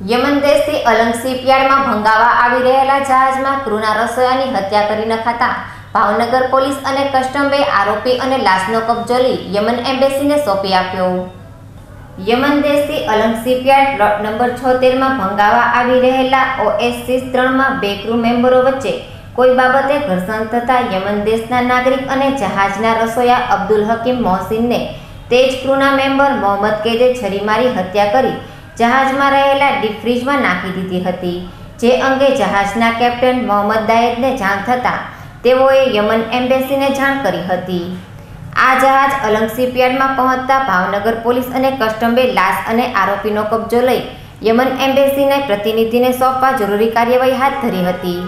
Yemen દેશથી અલંગ શિપયાર્ડમાં ભંગાવા આવી રહેલા જહાજમાં ક્રૂના રસોયાની હત્યા કરી નખાતા ભાવનગર પોલીસ અને કસ્ટમ્સે આરોપી અને લાશનો કબજો લઈ યમન એમ્બેસીને સોંપી આપ્યો. યમન દેશથી અલંગ શિપયાર્ડ પ્લોટ નંબર છોતેરમાં ભંગાવા આવી રહેલા ઓએસસીસ ત્રણમાં બે ક્રૂ મેમ્બરો વચ્ચે કોઈ બાબતે ઘર્ષણ થતાં યમન દેશના નાગરિક અને જહાજના રસોયા અબ્દુલ હકીમ મોહસિનને તેજ ક્રૂના મેમ્બર મોહમ્મદ કેદે છરી મારી હત્યા કરી જહાજમાં રહેલા ડીપ ફ્રીજમાં નાખી દીધી હતી, જે અંગે જહાજના કેપ્ટન મોહમ્મદ દાયદને જાણ થતાં તેઓએ યમન એમ્બેસીને જાણ કરી હતી. આ જહાજ અલંગ શિપયાર્ડમાં પહોંચતા ભાવનગર પોલીસ અને કસ્ટમે લાશ અને આરોપીનો કબજો લઈ યમન એમ્બેસીને પ્રતિનિધિને સોંપવા જરૂરી કાર્યવાહી હાથ ધરી હતી.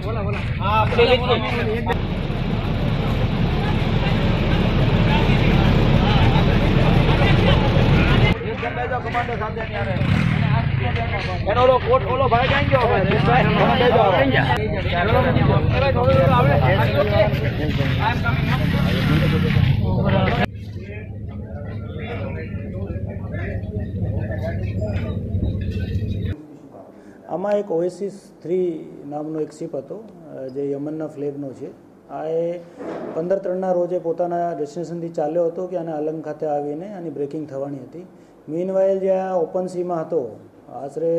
મનસુખભાઈ તમે જાઓ છો ને તો પૂછ્યો ને બધું પૂછ્યો વાત એનો ઓલો કોટ ઓલો ભાઈ ક્યાં ગયો ભાઈ ભાઈ થોડું આવડે આમાં એક ઓએસિસ થ્રી નામનો એક શિપ હતો જે યમનના ફ્લેગનો છે. આ એ પંદર ત્રણના રોજે પોતાના ડેસ્ટિનેશનથી ચાલ્યો હતો કે આને અલંગ ખાતે આવીને આની બ્રેકિંગ થવાની હતી. મીનવાઇલ જે આ ઓપન સીમાં હતો, આશરે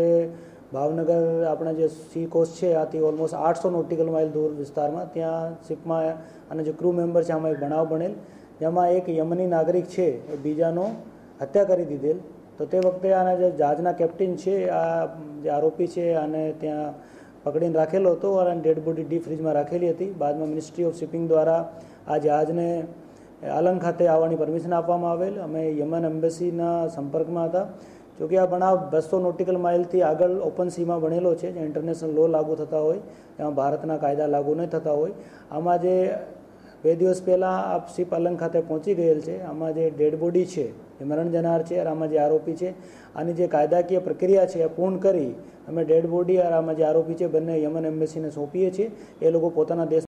ભાવનગર આપણા જે સી કોસ્ટ છે આથી ઓલમોસ્ટ આઠસો નોટિકલ માઇલ દૂર વિસ્તારમાં, ત્યાં શિપમાં અને જે ક્રૂ મેમ્બર છે, આમાં એક બનાવ બનેલ. જેમાં એક યમની નાગરિક છે, એ બીજાનો હત્યા કરી દીધેલ. તો તે વખતે આના જે જહાજના કેપ્ટન છે, આ જે આરોપી છે, આને ત્યાં પકડીને રાખેલો હતો અને ડેડ બોડી ડી ફ્રીજમાં રાખેલી હતી. બાદમાં મિનિસ્ટ્રી ઓફ શિપિંગ દ્વારા આ જહાજને આલંગ ખાતે આવવાની પરમિશન આપવામાં આવેલ. અમે યમન એમ્બેસીના સંપર્કમાં હતા. જોકે આ બનાવ બસો નોટિકલ માઇલથી આગળ ઓપન સીમાં બનેલો છે જે ઇન્ટરનેશનલ લો લાગુ થતા હોય, એમાં ભારતના કાયદા લાગુ નહીં થતા હોય. આમાં જે બે દિવસ પહેલાં આ શિપ અલંગ ખાતે પહોંચી ગયેલ છે. આમાં જે ડેડ બોડી છે, એ મરણ જનાર છે આમાં જે આરોપી છે, આની જે કાયદાકીય પ્રક્રિયા છે એ પૂર્ણ કરી અમે ડેડ બોડી આમાં જે આરોપી છે, બંને યમન એમ્બેસીને સોંપીએ છીએ. એ લોકો પોતાના દેશ